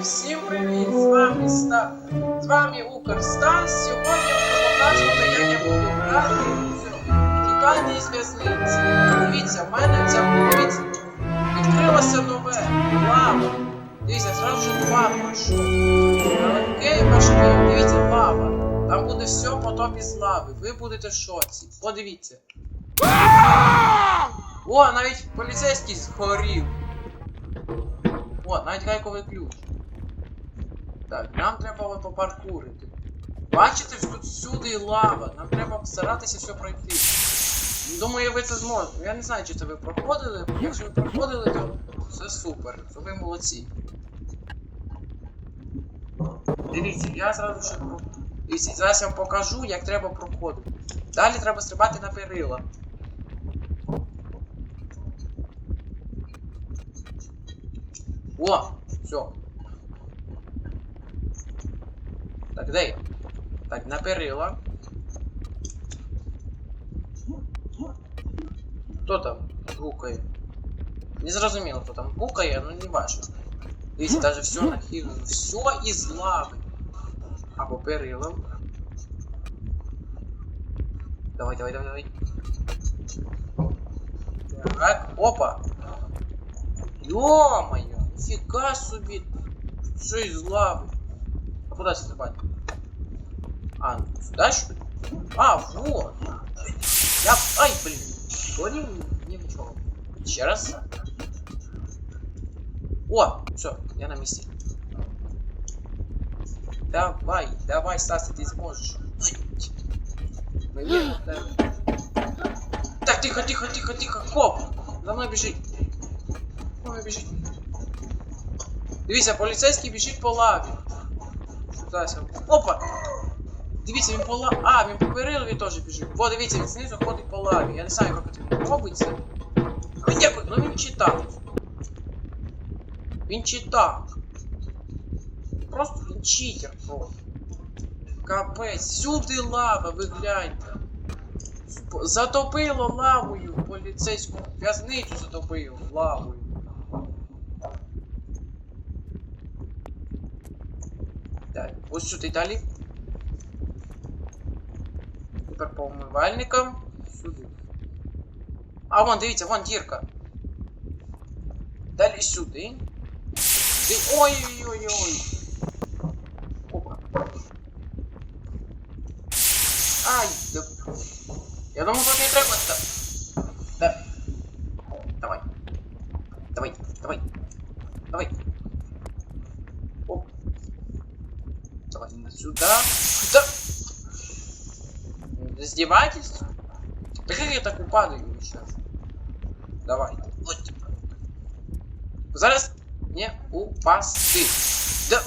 всім привіт! З вами Ста... З вами Укрстас. Сьогодні показувати, як я буду грати тікання з в'язниці. Дивіться, в мене ця дивіться, відкрилося нове. Лава. Дивіться, зразу два пройшов. Окей, башки, дивіться, лава. Там буде все потоп із лави. Ви будете в шоці. Подивіться. О, навіть поліцейський згорів. О, навіть гайковий ключ. Так, нам треба попаркурити. Бачите, тут всюди лава. Нам треба старатися все пройти. Думаю, ви це зможете. Я не знаю, чи це ви проходили. Якщо ви проходили, то все супер. То ви молодці. Дивіться, я зразу ще. Дивіться, зараз я вам покажу, як треба проходити. Далі треба стрибати на перила. О, все. Так, де я? Так, на перила. Хто там гукає? Не зрозуміло, хто там гукає, ну не важно. Дивіться, даже все нахилено. Все із лави. Або перилом. Давай, давай, давай, давай. Так, опа. Ё-моё, нифига себе. Все из лавы. А куда стрибать? А, ну, сюда что ли? А, вот. Я... Ай, блин. Говорил не ничего. Еще раз. О, все, я на месте. Давай, давай, Стас, ты сможешь. Блин, да. Так, тихо, тихо, тихо, тихо, коп! За мной бежит. За мною біжить. Дивіться, поліцейський біжить по лаві. Зараз. я- Опа! Дивіться, він по лаві. А, він по перилові теж біжить. О, дивіться, він знизу ходить по лаві. Я не знаю, як це робиться. Ну, дякую, ну він читав. Він читав. Просто він читер просто. Капець, всюди лава, ви гляньте. Затопило лавою поліцейську в'язницю затопило лавою. Так, ось сюди далі. Тепер по умивальникам. Сюди. А вон, дивіться, вон дірка. Далі сюди. Сюди. Ой-ой-ой-ой. Опа. Ай, да. Я думаю, тут не треба. Издевательств? Да как я так упадаю сейчас? Давай. Вот. Зараз не упасти. Да.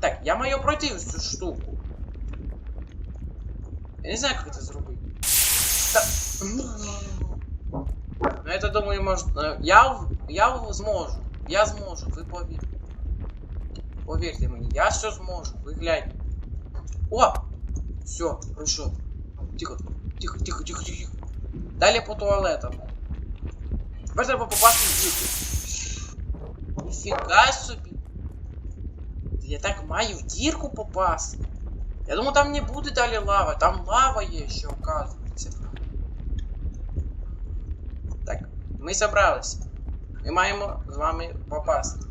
Так, я маю пройти цю штуку. Я не знаю, как это зробити. Да. Ну, это, думаю, может... э, Я, в- я в- зможу. Я зможу, ви повірте. Повірте мені, я все зможу, ви гляньте. О! Все, пройшов. Тихо, тихо, тихо, тихо, тихо. Далі по туалетам. Тепер треба попасти в дірку. Ніфіга собі. Я так маю в дірку попасти. Я думаю, там не буде далі лава, там лава є ще. Так, ми зібралися. Ми маємо з вами попасти.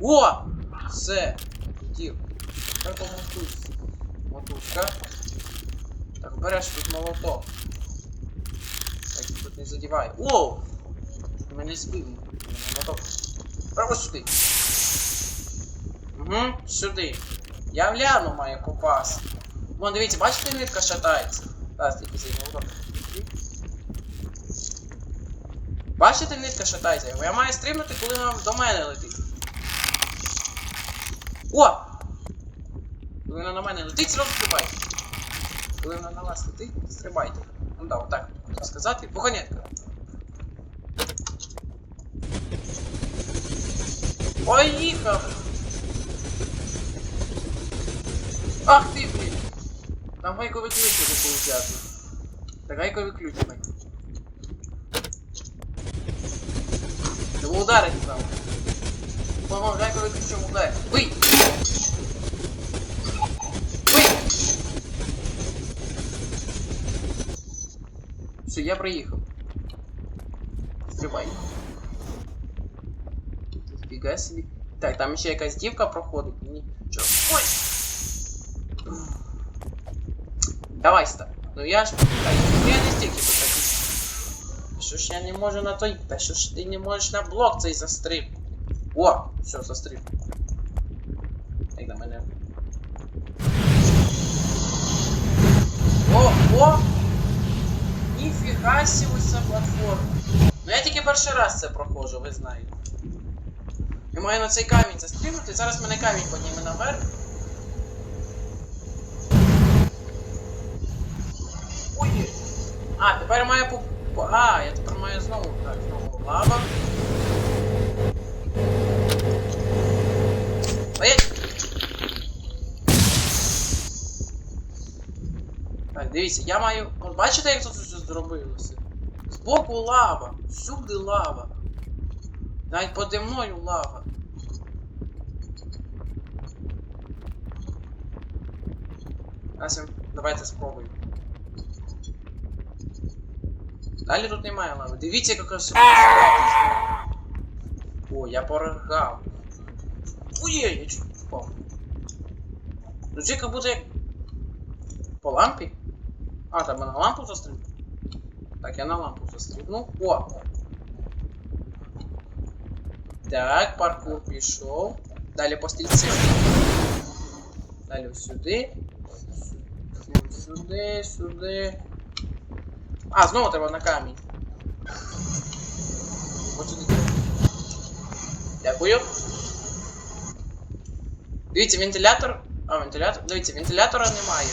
О! Все! Дір. Тепер по мотузці. Мотузка. Так, береш тут молоток. Так, тут не задівай. О! Мене збив. Молоток. Право сюди. Угу, сюди. Я в ляну маю попасти. Вон, дивіться, бачите, нитка шатається. Зараз тільки цей молоток. Бачите, нитка шатається. Я маю стрибнути, коли вона до мене летить. О! Коли на мене летить, зразу стрибайте. Коли вона на вас летить, стрибайте. Ну да, отак можна сказати. Вогонятка. Поїхав! Ах ти, блін! Там гайковий ключ треба було взяти. Та гайковий ключ май. Треба ударити там. чем ударить. Вы! Вы! Все, я проїхав. Стрибай. Фіга собі. Так, там ще якась дівка проходить. Мені. Чо? Ой! Давай ста. Ну я ж. Так, ну я не стільки тут такий. Що ж я не можу на той. Та що ж ти не можеш на блок цей застриб? О! Все, застриб. Як до мене. О, о! Ось платформа. Ну я тільки перший раз це проходжу, ви знаєте. Я маю на цей камінь застрибнути, зараз мене камінь підніме наверх. Ой! А, тепер маю по- А, я тепер маю знову. Так, знову лава. Так, дивіться, я маю. Бачите, як тут все зробилося? Збоку лава, всюди лава. Навіть поди мною лава. Давайте спробуємо. Далі тут немає лави. Дивіться, яка все О, я поригав. Ой, я чуть впав. Це як будто як... По лампі? А, там я на лампу застриб. Так, я на лампу застрибнув. О! Так, паркур пішов. Далі по стільці. Далі ось сюди. Сю- Сюди, сюди. А, знову треба на камінь. Ось сюди. треба. Дякую. Дивіться, вентилятор. А, вентилятор. Дивіться, вентилятора немає.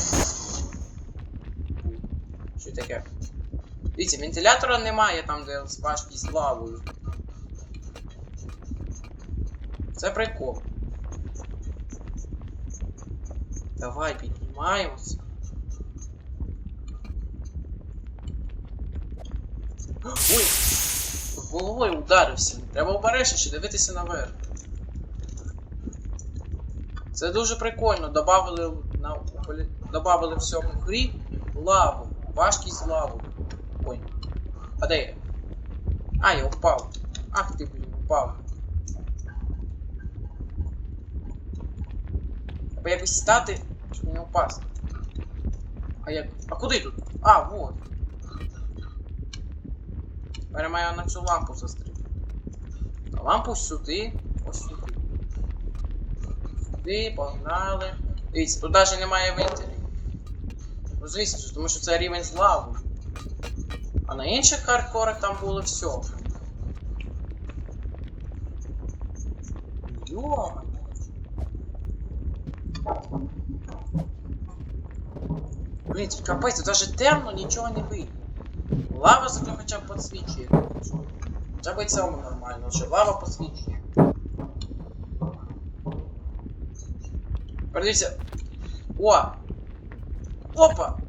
Що таке? Дивіться, вентилятора немає там, де важкість з лавою. Це прикол. Давай піднімаємося. Ой! Головою ударився. Треба обережніше дивитися наверх. Це дуже прикольно. Добавили на добавили в цьому грі лаву. Важкість лаву. Ой. А де я? А, я впав. Ах ти, блін, впав. Треба якось стати, щоб не впасти. А як. А куди тут? А, вот. Тепер маю на цю лампу застрибнути. На лампу сюди, ось сюди. Сюди, погнали. Дивіться, тут навіть немає вентилів. Ну, звісно тому що це рівень з. А на інших хардкорах там було все. Йо. Блін, капець, тут даже темно, нічого не видно. Лава зато хоча б підсвічує. Хоча б і цьому нормально, що лава посвічує. Подивіться. О! Опа!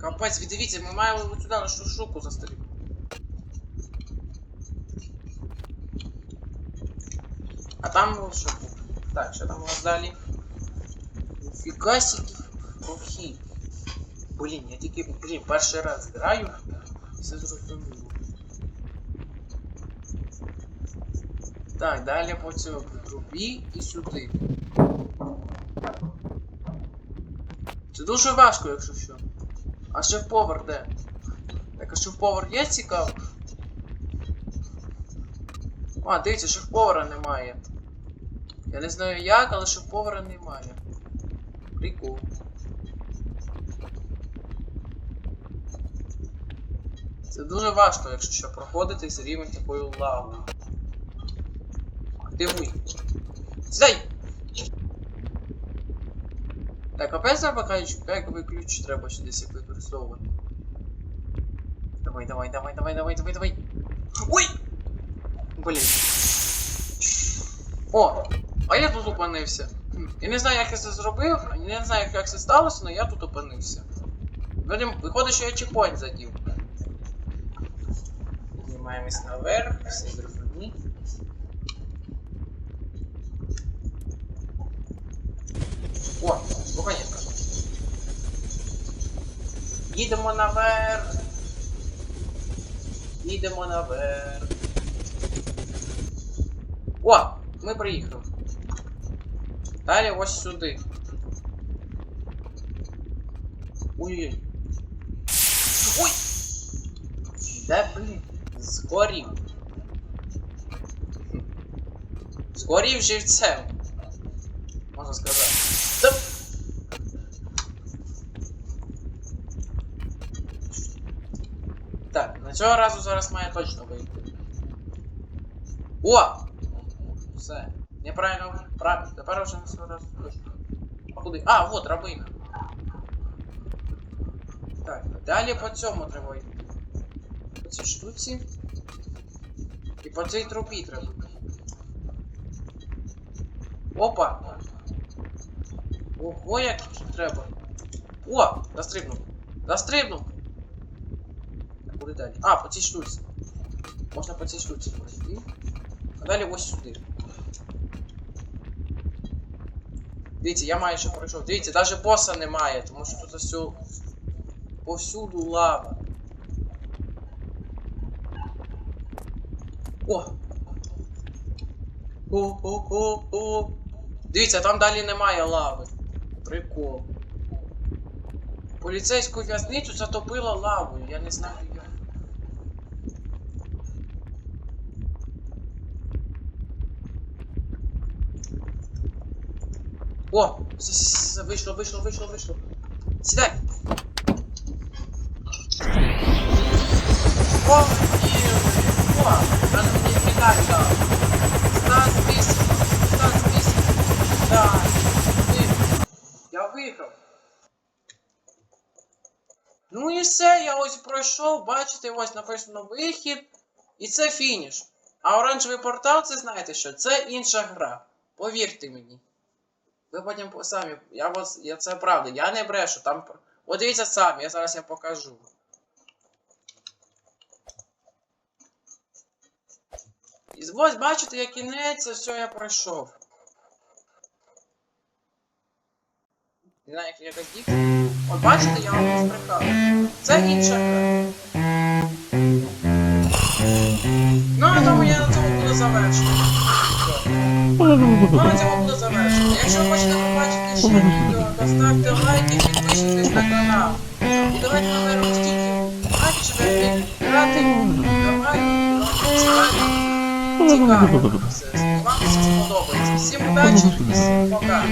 Капець, ви дивіться, ми маємо от сюди на шу- штуку застрибнути. А там ну, що? Так, що там у нас далі? Ніфіга сіки прохід. Блін, я тільки, блін, перший раз граю. і Все зрозуміло. Так, далі по цьому трубі і сюди. Це дуже важко, якщо що. А шеф-повар де? Так, а шеф-повар є цікаво? А, дивіться, шеф-повара немає. Я не знаю як, але шеф-повара немає. Прикол. Це дуже важко, якщо що проходити з рівень такою лавою. Активуй. Сідай! Так, опять замикаючи, як ключ треба ще десь використовувати. Давай, давай, давай, давай, давай, давай, давай. Ой! Блін. О! А я тут опинився. Я не знаю, як я це зробив, я не знаю, як це сталося, але я тут опинився. Виходить, що я чекпоінт задів. Піднімаємось наверх, все зрозумі. О, вогонетка. Їдемо наверх. Їдемо наверх. О! Ми приїхали. Далі ось сюди. Ой-ой. Ой! Де, блін? Згорів. Згорів живцем. Можна сказати. Та... Так, на цього разу зараз має точно вийти. О! Все. Неправильно. Правильно. Тепер вже на цього разу точно. А куди? А, вот драбина. Так, далі по цьому треба йти. По цій штуці. І по цій трубі треба. Опа! Ого, як тут треба. О! Застрибнув. Застрибнув! Так, куди далі? А, по цій штуці. Можна по цій штуці пройти. А далі ось сюди. Дивіться, я майже пройшов. Дивіться, навіть боса немає, тому що тут всю... повсюду лава. О! О, о, о, о. Дивіться, там далі немає лави. Прикол. Поліцейську в'язницю затопило лавою, я не знаю як. О! Вийшло, вийшло, вийшло, вийшло. Сідай! О, ні! О! Надо мені медаль дав. Стас місяць! Стас місяць! Да! Виграв. Я виграв! Ну і все, я ось пройшов, бачите, ось написано вихід, і це фініш. А оранжевий портал, це знаєте що? Це інша гра. Повірте мені. Ви потім самі. Я вас. Я це правда, я не брешу, там. От дивіться самі, я зараз я покажу. І ось бачите, як кінець, все я пройшов. Не знаю, як якось діти. От бачите, я вам не збрехав. Це інша гра. Ну, а тому я на цьому буду завершити. Ну, на цьому буду завершити. Якщо хочете побачити ще відео, то ставте лайки, підписуйтесь на канал. Давайте наверно стільки бачите, грати, давай, цікаві. Цікаво все. Вам все сподобається. Всім удачі пока.